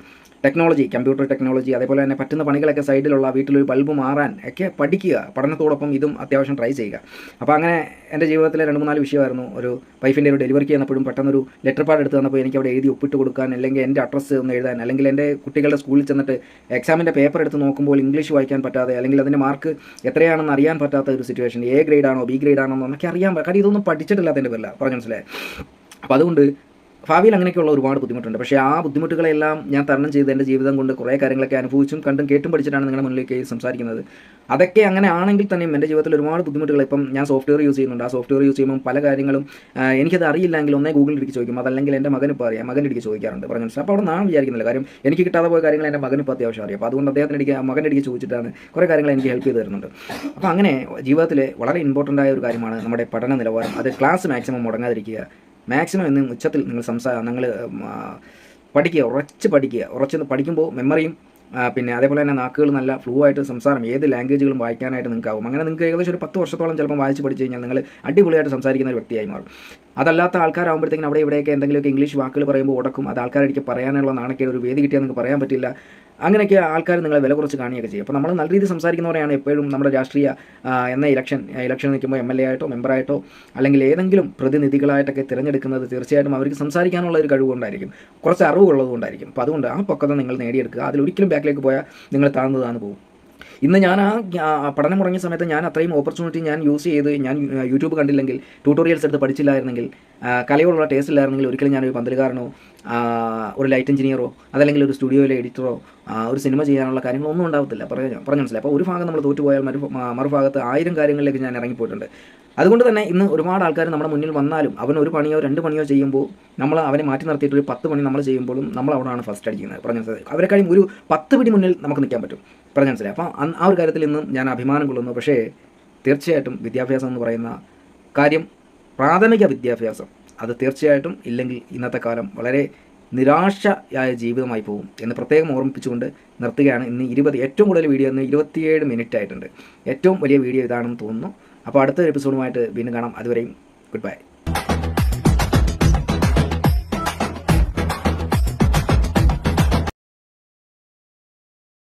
ടെക്നോളജി കമ്പ്യൂട്ടർ ടെക്നോളജി അതേപോലെ തന്നെ പറ്റുന്ന പണികളൊക്കെ സൈഡിലുള്ള വീട്ടിലൊരു ബൾബ് മാറാൻ ഒക്കെ പഠിക്കുക. പഠനത്തോടൊപ്പം ഇതും അത്യാവശ്യം ട്രൈ ചെയ്യുക. അപ്പോൾ അങ്ങനെ എന്റെ ജീവിതത്തിലെ രണ്ട് മൂന്നാൽ വിഷയമായിരുന്നു. ഒരു വൈഫിന്റെ ഒരു ഡെലിവറിക്ക് ചെന്നപ്പോഴും പെട്ടെന്നൊരു ലെറ്റർ പാഡ് എടുത്ത് തന്നപ്പോൾ എനിക്ക് അവിടെ എഴുതി ഒപ്പിട്ട് കൊടുക്കാൻ അല്ലെങ്കിൽ എന്റെ അഡ്രസ്സ് ഒന്ന് എഴുതാൻ അല്ലെങ്കിൽ എന്റെ കുട്ടികളുടെ സ്കൂളിൽ ചെന്നിട്ട് എക്സാമിന്റെ പേപ്പർ എടുത്ത് നോക്കുമ്പോൾ ഇംഗ്ലീഷ് വായിക്കാൻ പറ്റാതെ അല്ലെങ്കിൽ അതിന്റെ മാർക്ക് എത്രയാണെന്ന് അറിയാൻ പറ്റാത്ത ഒരു സിറ്റുവേഷൻ എ ഗ്രേഡ് ആണോ ബി ഗ്രേഡ് ആണോ എന്നൊക്കെ അറിയാൻ കാര്യം ഇതൊന്നും പഠിച്ചിട്ടില്ലാത്തതിന്റെ പേരില്ല പറഞ്ഞു മനസ്സിലായി? അപ്പോൾ അതുകൊണ്ട് ഭാവിയിൽ അങ്ങനെയൊക്കെയുള്ള ഒരുപാട് ബുദ്ധിമുട്ടുണ്ട്. പക്ഷേ ആ ബുദ്ധിമുട്ടുകളെല്ലാം ഞാൻ തരണം ചെയ്ത് എന്റെ ജീവിതം കൊണ്ട് കുറേ കാര്യങ്ങളൊക്കെ അനുഭവിച്ചും കണ്ടും കേട്ടും പഠിച്ചിട്ടാണ് നിങ്ങളുടെ മുന്നിലേക്ക് സംസാരിക്കുന്നത്. അതൊക്കെ അങ്ങനെ ആണെങ്കിൽ തന്നെയും എന്റെ ജീവിതത്തിൽ ഒരുപാട് ബുദ്ധിമുട്ടുകൾ ഇപ്പം ഞാൻ സോഫ്റ്റ്വെയർ യൂസ് ചെയ്യുന്നുണ്ട്. ആ സോഫ്റ്റ്വെയർ യൂസ് ചെയ്യുമ്പോൾ പല കാര്യങ്ങളും എനിക്കത് അറിയില്ലെങ്കിൽ ഒന്നേ ഗൂഗിളിൽ ഇടിച്ച് ചോദിക്കും. അതല്ലെങ്കിൽ എന്റെ മകൻ ഇപ്പോൾ അറിയാം. മകൻ ഇടിച്ച് ചോദിക്കാറുണ്ട് പറഞ്ഞു അപ്പോൾ അവിടെ നാം വിചാരിക്കുന്നില്ല. കാര്യം എനിക്ക് കിട്ടാതെ പോയ കാര്യങ്ങൾ എന്റെ മകൻ ഇപ്പോൾ അത്യാവശ്യം അറിയാം. അപ്പോൾ അതുകൊണ്ട് അദ്ദേഹത്തിന് എനിക്ക് മകന്റെ ഇടിക്ക് ചോദിച്ചിട്ടാണ് കുറേ കാര്യങ്ങൾ എനിക്ക് ഹെൽപ്പ് ചെയ്ത് തരുന്നുണ്ട്. അപ്പോൾ അങ്ങനെ ജീവിതത്തിൽ വളരെ ഇമ്പോർട്ടന്റ് ആയ ഒരു കാര്യമാണ് നമ്മുടെ പഠന നിലവാരം. അത് ക്ലാസ് മാക്സിമം മുടങ്ങാതിരിക്കുക. മാക്സിമം എന്ന് ഉച്ചത്തിൽ നിങ്ങൾ സംസാരം നിങ്ങൾ പഠിക്കുക ഉറച്ച് പഠിക്കുക. ഉറച്ച് പഠിക്കുമ്പോൾ മെമ്മറിയും പിന്നെ അതേപോലെ തന്നെ നാക്കുകൾ നല്ല ഫ്ലൂ ആയിട്ട് സംസാരം ഏത് ലാംഗ്വേജുകളും വായിക്കാനായിട്ട് നിങ്ങൾക്കാവും. അങ്ങനെ നിങ്ങൾക്ക് ഏകദേശം ഒരു പത്ത് വർഷത്തോളം ചിലപ്പോൾ വായിച്ച് പഠിച്ചു കഴിഞ്ഞാൽ നിങ്ങൾ അടിപൊളിയായിട്ട് സംസാരിക്കുന്ന ഒരു വ്യക്തിയായി മാറും. അതല്ലാത്ത ആൾക്കാരാകുമ്പോഴത്തേക്കും അവിടെ ഇവിടെയൊക്കെ എന്തെങ്കിലുമൊക്കെ ഇംഗ്ലീഷ് വാക്കുകൾ പറയുമ്പോൾ ഉടക്കും അത് ആൾക്കാരെനിക്ക് പറയാനുള്ള നാണക്കേട് ഒരു വേദി കിട്ടിയാൽ നിങ്ങൾക്ക് പറയാൻ പറ്റില്ല. അങ്ങനെയൊക്കെ ആൾക്കാർ നിങ്ങളെ വില കുറച്ച് കാണുകയൊക്കെ ചെയ്യും. അപ്പോൾ നമ്മൾ നല്ല രീതിയിൽ സംസാരിക്കുന്നവരെയാണ് എപ്പോഴും നമ്മുടെ രാഷ്ട്രീയ എന്ന ഇലക്ഷൻ ഇലക്ഷൻ നിൽക്കുമ്പോൾ എം എൽ എ ആയിട്ടോ മെമ്പറായിട്ടോ അല്ലെങ്കിൽ ഏതെങ്കിലും പ്രതിനിധികളായിട്ടൊക്കെ തിരഞ്ഞെടുക്കുന്നത് തീർച്ചയായിട്ടും അവർക്ക് സംസാരിക്കാനുള്ള ഒരു കഴിവുകൊണ്ടായിരിക്കും കുറച്ച് അറിവുള്ളതുകൊണ്ടായിരിക്കും അപ്പോൾ അതുകൊണ്ട് ആ പക്വത നിങ്ങൾ നേടിയെടുക്കുക. അതിലൊരിക്കലും ബാക്കിലേക്ക് പോയാൽ നിങ്ങൾ താഴ്ന്നു താഴ്ന്നു പോകും ഇന്ന് ഞാൻ ആ പഠനം മുടങ്ങിയ സമയത്ത് ഞാൻ അത്രയും ഓപ്പർച്യൂണിറ്റി ഞാൻ യൂസ് ചെയ്ത് ഞാൻ യൂട്യൂബ് കണ്ടില്ലെങ്കിൽ ട്യൂട്ടോറിയൽസ് എടുത്ത് പഠിച്ചില്ലായിരുന്നെങ്കിൽ കലയോടുള്ള ടേസ്റ്റ് ഇല്ലായിരുന്നെങ്കിൽ ഒരിക്കലും ഞാനൊരു പന്തലുകാരനോ ഒരു ലൈറ്റ് എഞ്ചിനീയറോ അതല്ലെങ്കിൽ ഒരു സ്റ്റുഡിയോയിലെ എഡിറ്ററോ ഒരു സിനിമ ചെയ്യാനുള്ള കാര്യങ്ങളൊന്നും ഉണ്ടാവത്തില്ല. പറഞ്ഞു പറഞ്ഞു മനസ്സിലായി. അപ്പോൾ ഒരു ഭാഗം നമ്മൾ തോറ്റുപോയാൽ മറ്റു മ- മറുഭാഗത്ത് ആയിരം കാര്യങ്ങളിലേക്ക് ഞാൻ ഇറങ്ങിപ്പോയിട്ടുണ്ട്. അതുകൊണ്ട് തന്നെ ഇന്ന് ഒരുപാട് ആൾക്കാർ നമ്മുടെ മുന്നിൽ വന്നാലും അവൻ ഒരു പണിയോ രണ്ട് പണിയോ ചെയ്യുമ്പോൾ നമ്മൾ അവനെ മാറ്റി നിർത്തിയിട്ട് ഒരു പത്ത് പണി നമ്മൾ ചെയ്യുമ്പോഴും നമ്മൾ അവിടെയാണ് ഫസ്റ്റ് അടിക്കുന്നത്. പറഞ്ഞു മനസ്സിലായി? അവരെക്കാളും ഒരു പത്ത് പിടി മുന്നിൽ നമുക്ക് നിൽക്കാൻ പറ്റും. പറഞ്ഞു മനസ്സിലായി? അപ്പോൾ ആ ഒരു കാര്യത്തിൽ ഇന്നും ഞാൻ അഭിമാനം കൊള്ളുന്നു. പക്ഷേ തീർച്ചയായിട്ടും വിദ്യാഭ്യാസം എന്ന് പറയുന്ന കാര്യം പ്രാഥമിക വിദ്യാഭ്യാസം. അത് തീർച്ചയായിട്ടും ഇല്ലെങ്കിൽ ഇന്നത്തെ കാലം വളരെ നിരാശയായ ജീവിതമായി പോകും എന്ന് പ്രത്യേകം ഓർമ്മിപ്പിച്ചുകൊണ്ട് നിർത്തുകയാണ്. ഇന്ന് ഇരുപത് ഏറ്റവും കൂടുതൽ വീഡിയോ ഇന്ന് ഇരുപത്തിയേഴ് മിനിറ്റ് ആയിട്ടുണ്ട് ഏറ്റവും വലിയ വീഡിയോ ഇതാണെന്ന് തോന്നുന്നു. അപ്പോൾ അടുത്ത എപ്പിസോഡുമായിട്ട് വീണ്ടും കാണാം. അതുവരെയും ഗുഡ് ബൈ.